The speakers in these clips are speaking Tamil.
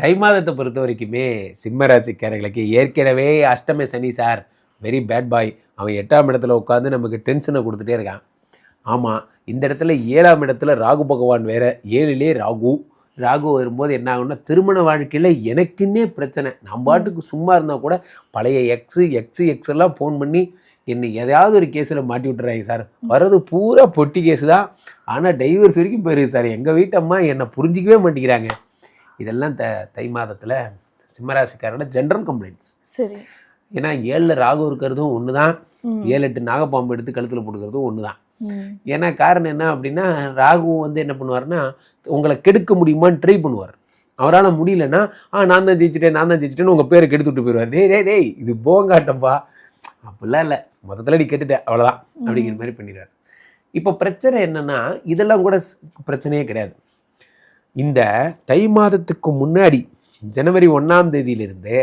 தை மாதத்தை பொறுத்த வரைக்குமே சிம்மராசிக்காரர்களுக்கு ஏற்கனவே அஷ்டம சனி சார் வெரி பேட் பாய் அவன் எட்டாம் இடத்துல உட்காந்து நமக்கு டென்ஷனை கொடுத்துட்டே இருக்கான். ஆமாம் இந்த இடத்துல ஏழாம் இடத்துல ராகு பகவான் வேற ஏழிலே ராகு. ராகு வரும்போது என்ன ஆகும்னா திருமண வாழ்க்கையில் எனக்குன்னே பிரச்சனை. நான் பாட்டுக்கு சும்மா இருந்தால் கூட பழைய எக்ஸு எக்ஸு எக்ஸ் எல்லாம் ஃபோன் பண்ணி என்னை எதையாவது ஒரு கேஸில் மாட்டி விட்டுறாங்க சார். வர்றது பூரா பொட்டி கேஸு தான். ஆனால் டைவர்ஸ் வரைக்கும் போயிருக்கு சார். எங்கள் வீட்டம்மா என்னை புரிஞ்சிக்கவே மாட்டேங்கிறாங்க. இதெல்லாம் த தை மாதத்தில் சிம்மராசிக்காரோட ஜென்ரல் கம்ப்ளைண்ட்ஸ் சரி. ஏன்னா ஏழில் ராகு இருக்கிறதும் ஒன்று தான் ஏழு எட்டு நாகப்பாம்பு எடுத்து கழுத்தில் போட்டுக்கிறதும் ஒன்று தான். ஏன்னா காரணம் என்ன அப்படின்னா ராகு வந்து என்ன பண்ணுவார்னா உங்களை கெடுக்க முடியுமான்னு ட்ரை பண்ணுவார். அவரால் முடியலன்னா ஆ நான் தான் ஜெயிச்சிட்டேன் நான் தான் ஜெயிச்சிட்டேன்னு உங்கள் பேரை கெடுத்து விட்டு போயிடுவார் டேய் டேய் டேய் இது போங்காட்டப்பா அப்படிலாம் இல்லை. மொத்தத்தில் நீ கெட்டுட்ட அவ்வளோதான் அப்படிங்கிற மாதிரி பண்ணிடுவார். இப்போ பிரச்சனை என்னன்னா இதெல்லாம் கூட பிரச்சனையே கிடையாது. இந்த தை மாதத்துக்கு முன்னாடி ஜனவரி ஒன்றாம் தேதியிலிருந்து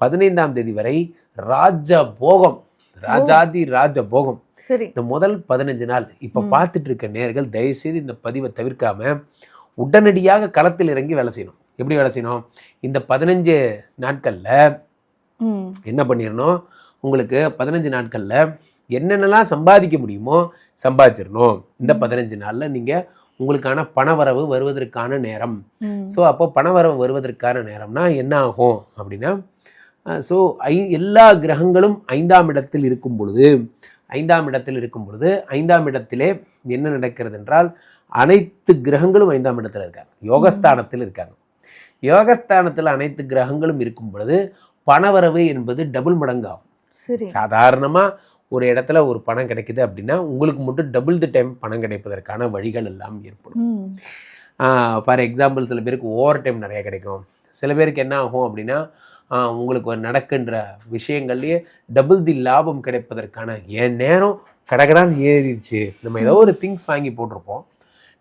பதினைந்தாம் தேதி வரை ராஜ போகம் ராஜாதி ராஜ போகம். சரி. இந்த முதல் பதினஞ்சு நாள். இப்போ பார்த்துட்டு இருக்க நேர்கள் தயவுசெய்து இந்த பதிவை தவிர்க்காம உடனடியாக களத்தில் இறங்கி வேலை செய்யணும். எப்படி வேலை செய்யணும்? இந்த பதினஞ்சு நாட்களில் என்ன பண்ணிடணும் உங்களுக்கு பதினஞ்சு நாட்களில் என்னென்னலாம் சம்பாதிக்க முடியுமோ சம்பாதிச்சிடணும் இந்த பதினஞ்சு நாளில் நீங்கள் உங்களுக்கான பணவரவு வருவதற்கான நேரம். ஸோ அப்போ பணவரவு வருவதற்கான நேரம்னா என்ன ஆகும் அப்படின்னா ஸோ ஐ எல்லா கிரகங்களும் ஐந்தாம் இடத்தில் இருக்கும் பொழுது ஐந்தாம் இடத்தில் இருக்கும் பொழுது ஐந்தாம் இடத்திலே என்ன நடக்கிறது என்றால் அனைத்து கிரகங்களும் ஐந்தாம் இடத்துல இருக்காங்க. யோகஸ்தானத்தில் இருக்காங்க. யோகஸ்தானத்தில் அனைத்து கிரகங்களும் இருக்கும் பொழுது பணவரவு என்பது டபுள் மடங்காகும். சரி. சாதாரணமாக ஒரு இடத்துல ஒரு பணம் கிடைக்குது அப்படின்னா உங்களுக்கு மட்டும் டபுள் தி டைம் பணம் கிடைப்பதற்கான வழிகள் எல்லாம் ஏற்படும். ஃபார் எக்ஸாம்பிள் சில பேருக்கு ஓவர் டைம் நிறைய கிடைக்கும். சில பேருக்கு என்ன ஆகும் அப்படின்னா உங்களுக்கு நடக்கின்ற விஷயங்கள்லேயே டபுள் தி லாபம் கிடைப்பதற்கான என் நேரம் கடகடான்னு ஏறிடுச்சு. நம்ம ஏதோ ஒரு திங்ஸ் வாங்கி போட்டிருப்போம்.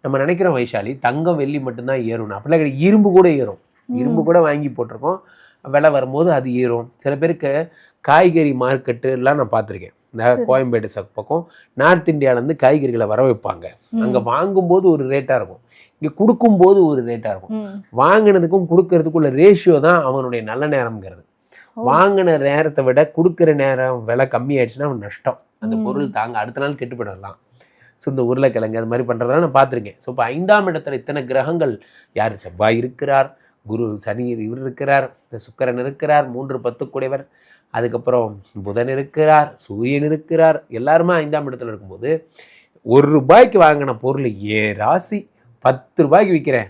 நம்ம நினைக்கிறோம் வைஷாலி தங்கம் வெள்ளி மட்டும்தான் ஏறும்னு. அப்படிலாம் கிடையாது. இரும்பு கூட ஏறும். இரும்பு கூட வாங்கி போட்டிருக்கோம். விலை வரும்போது அது ஏறும். சில பேருக்கு காய்கறி மார்க்கெட்டு எல்லாம் நான் பார்த்துருக்கேன். இந்த கோயம்பேடு சக் பக்கம் நார்த் இந்தியாவிலேருந்து காய்கறிகளை வர வைப்பாங்க. அங்கே வாங்கும்போது ஒரு ரேட்டாக இருக்கும். இங்கே கொடுக்கும்போது ஒரு ரேட்டாக இருக்கும். வாங்கினதுக்கும் கொடுக்கறதுக்குள்ள ரேஷியோ தான் அவனுடைய நல்ல நேரம்ங்கிறது. வாங்கின நேரத்தை விட கொடுக்குற நேரம் விலை கம்மியாயிடுச்சுன்னா அவன் நஷ்டம். அந்த பொருள் தாங்க அடுத்த நாள் கெட்டு போயிடலாம். ஸோ இந்த உருளைக்கிழங்கு அது மாதிரி பண்ணுறதெல்லாம் நான் பார்த்துருக்கேன். ஸோ இப்போ ஐந்தாம் இடத்துல இத்தனை கிரகங்கள் யார்? செவ்வாய் இருக்கிறார் குரு சனி இவர் இருக்கிறார் இந்த சுக்கிரன் இருக்கிறார் மூன்று பத்து குடைவர் அதுக்கப்புறம் புதன் இருக்கிறார் சூரியன் இருக்கிறார் எல்லாருமே ஐந்தாம் இடத்துல இருக்கும்போது ஒரு ரூபாய்க்கு வாங்கின பொருள் ஏ ராசி பத்து ரூபாய்க்கு விற்கிறேன்